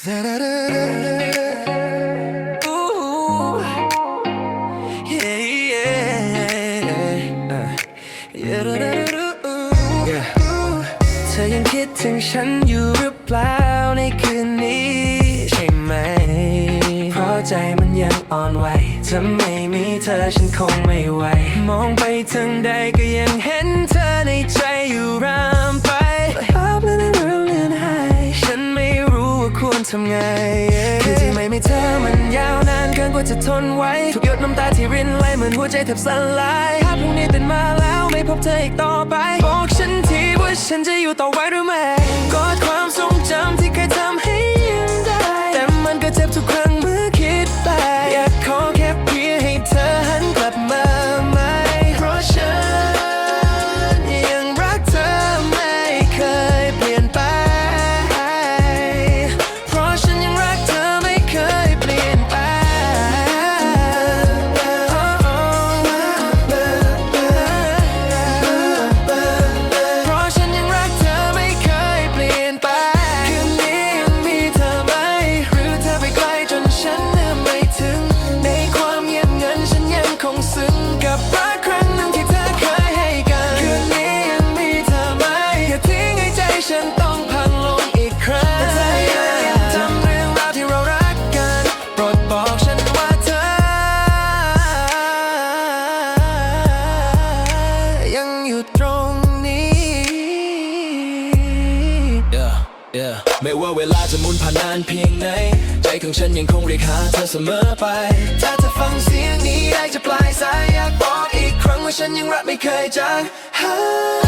เธอยังคิดถึงฉันอยู่หรือเปล่าในคืนนี้ใช่ไหม เพราะใจมันยังอ่อนไหวถ้าไม่มีเธอฉันคงไม่ไหว มองไปทางใดก็ยังเห็นเธอในใจอยู่รำ ทำไงคือที่ไม่มีเธอมันยาวนานเกินกว่าจะทนไว้ทุกหยดน้ำตาที่รินไหลเหมือนหัวใจแทบสลายภาพพรุ่งนี้ตื่นมาแล้วไม่พบเธออีกต่อไป บอกฉันทีว่าฉันจะอยู่ต่อไว้หรือไม่กอด Yeah, ไม่ว่าเวลาจะหมุนผ่านนานเพียงไหน ใจของฉันยังคงเรียกหาเธอเสมอไป ถ้าเธอฟังเสียงนี้ได้จะปลายสายอยากบอกอีกครั้งว่าฉันยังรักไม่เคยจางหายคืนนี้ยัง